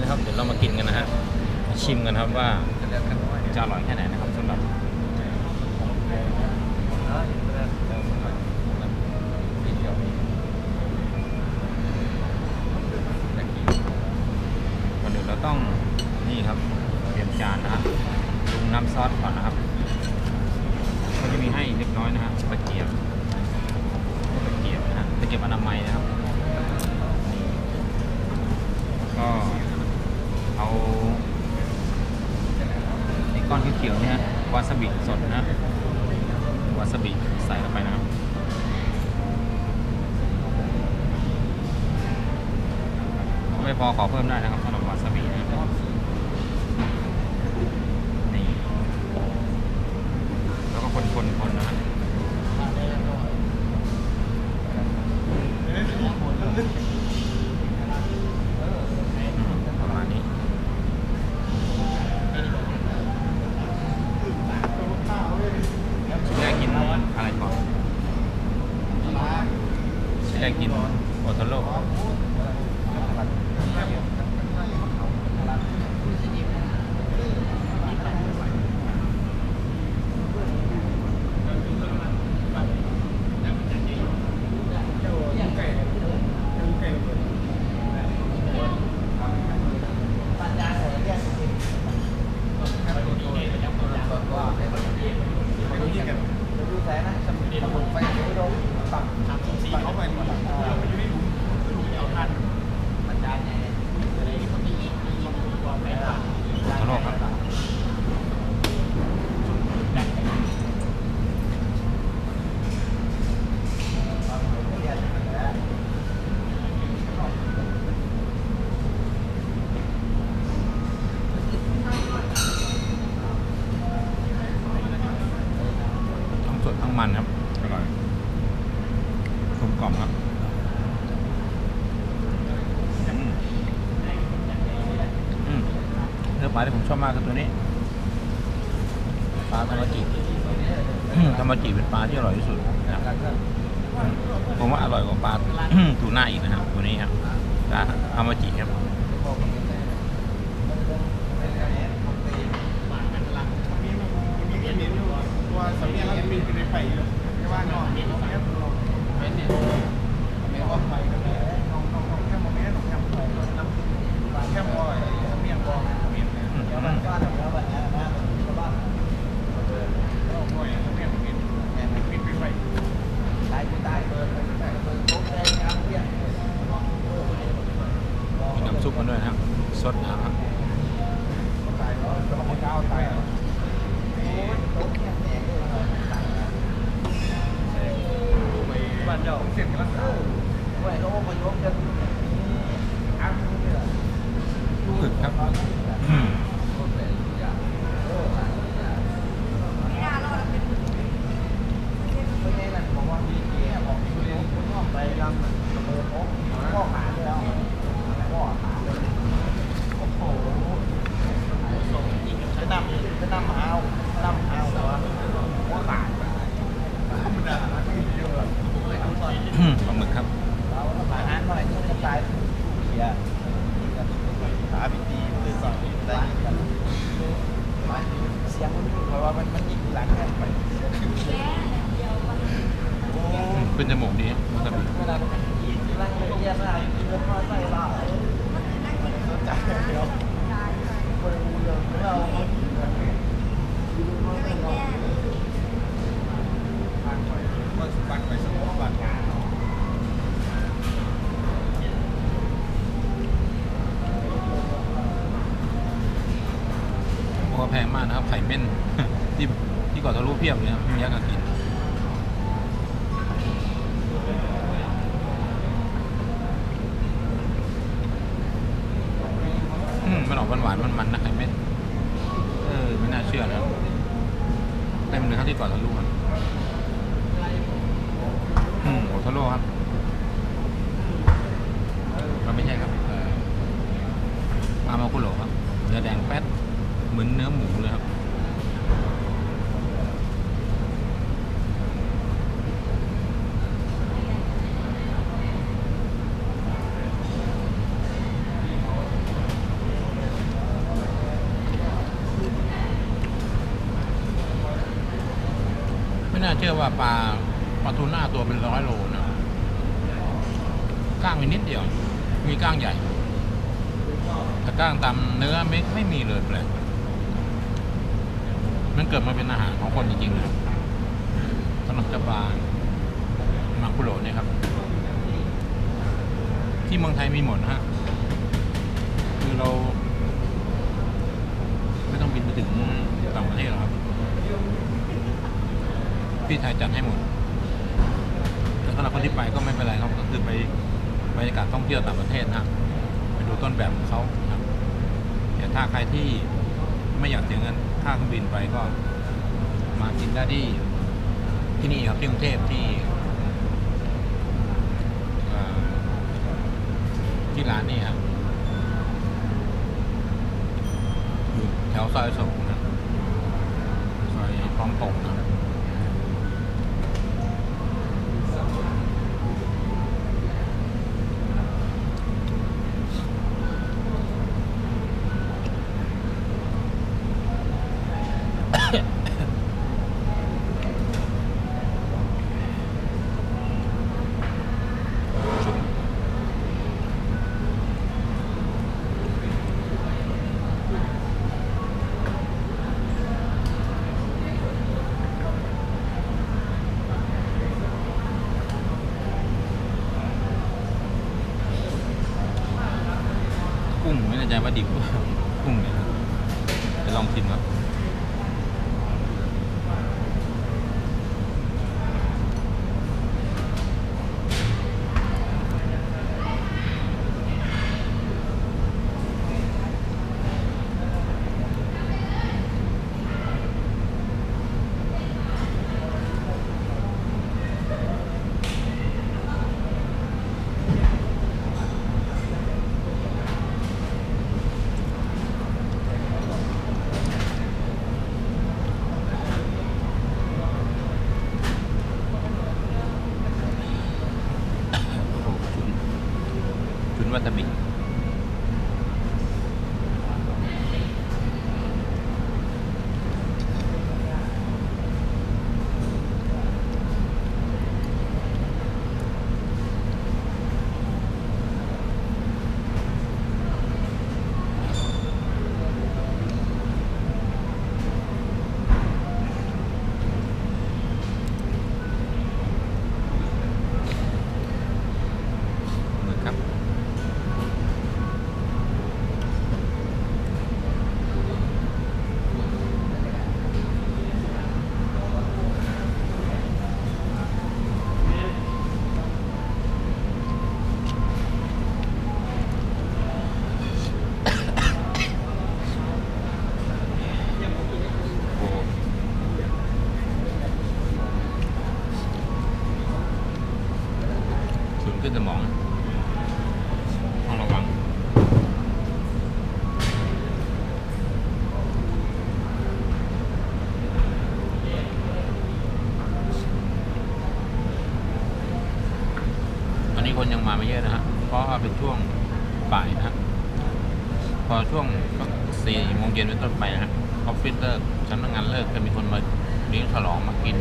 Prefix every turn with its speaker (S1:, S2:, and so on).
S1: นะครับ เดี๋ยวเรามากินกันนะฮะมาชิมกันครับว่าจะอร่อยแค่ไหนนะครับสำหรับก่อนอื่นเราต้องนี่ครับเตรียมจานนะฮะปรุงน้ำซอสก่อนนะครับก็จะมีให้เล็กน้อยนะฮะตะเกียบตะเกียบนะฮะตะเกียบอนามัยนะครับก็ เอาไอ้ก้อนเขียวเนี่ยวาซาบิสดนะวาซาบิใส่ลงไปนะครับไม่พอขอเพิ่มได้นะครับ กกินโอโทโร่โอโทโร่ครับทั้งสดทั้งมันครับ อร่อยกลมกล่อมครับอืมอืม เนื้อปลาที่ผมชอบมากคือตัวนี้ปลาธรรมจิอืมธรรมจิเป็นปลาที่อร่อยที่สุดนะครับผมว่าอร่อยกว่าปลาทูน่าอีกนะครับตัวนี้ครับปลาธรรมจิครับ
S2: ตัวสำเนียงเรามีเป็นไปอยู่ไม่ว่านอนแค่เป็นเนี่ยไม่ว่าไปก็ได้น้องน้องน้องแค่โมเมนต์น้องแค่ไปน้ำแค่บอยสำเนียงบอยสำเนียงเนี่ย
S1: อืม
S2: เดี๋ยวมันก็ทำแล้วแบบนี้นะชาวบ้านก็บอยสำเนียงปิดปิดไปไปได้ได้เบอร์ได้เบอร์โต๊ะได้ครับเนี่ย
S1: มีน้ำซุปมาด้วยนะครับสดน้ำครับ
S2: ตายแล้วจะมาเก้าตายแล้วบ้านเจ้าเสียงกันแล้วไว้โลมายกกันอ้าวนี่แหละ
S1: หมึกครับอืม
S2: ไม่ใช่นั่นบอกว่ามีเกียร์บอกมีเรียนคุณต้องไปรำกระเบิดโอ๊ะพ่อขาด้วยแล้วพ่อขาเลยโอ้โหจะนำจะนำหาวนำหาวแต่ว่าพ่อขาธรรมดาไม่เยอะ
S1: อืมปลาหมึกครับ
S2: เราอาหารหน่อยก็จะตายเกียร์ขาพิตีมือสองได้ยินกันเสียงมันเพราะว่ามันมันยิงหลังกันไป
S1: อืม ขึ้นจมูกดีวาซาบิ
S2: เวลานั่งเรียนอะไรเรื่องมาใส่เราเข้าใจะคนเดิมเรา
S1: แพงมากนะครับไข่เม่นที่ที่กาะทะลุเพียบเลยครับไม่มีอยากกิน เนื้อเท่าที่ก่อนทะลุครับอืมโอทะลุครับเราไม่ใช่ครับปลามาคุโระครับเนื้อแดงแป๊ดเหมือนเนื้อหมูเลยครับ เชื่อว่าปลาปลาทูน่าตัวเป็นร้อยโลนะก้างมีนิดเดียว มีก้างใหญ่ แต่ก้างตามเนื้อไม่ไม่มีเลยแปลกมันเกิดมาเป็นอาหารของคนจริงๆเลยสำหรับจ้าปลาหมักคุโรเนี่ยครับ ที่เมืองไทยมีหมดนะฮะคือเรา ไม่ต้องบินไปถึงต่างประเทศหรอกครับ พี่ไทยจัดให้หมดแต่สำหรับคนที่ไปก็ไม่เป็นไรครับก็คือไปบรรยากาศท่องเที่ยวต่างประเทศนะไปดูต้นแบบของเขาครับแต่ถ้าใครที่ไม่อยากเสียเงินค่าเครื่องบินไปก็ มากินได้ที่ที่นี่ครับที่กรุงเทพที่ที่ร้านนี่ครับอยู่แถวซอยสงนะซอยคลองตกนะ กุ้งไม่ แน่ใจว่าดิบหรือเปล่ากุ้งเนี่ยจะลองชิมครับโอ้โหชุนชุนวัตบิหมึกครับ โอ้ฉุนขึ้นสมองนะต้องระวัง ตอนนี้ คนยังมาไม่เยอะนะฮะเพราะว่าเป็นช่วงบ่ายนะ พอช่วงสี่โมงเย็นเป็นต้นไปนะฮะออฟฟิศเลิกสำนักงานเลิกจะมีคนมาเลี้ยงฉลองมากิน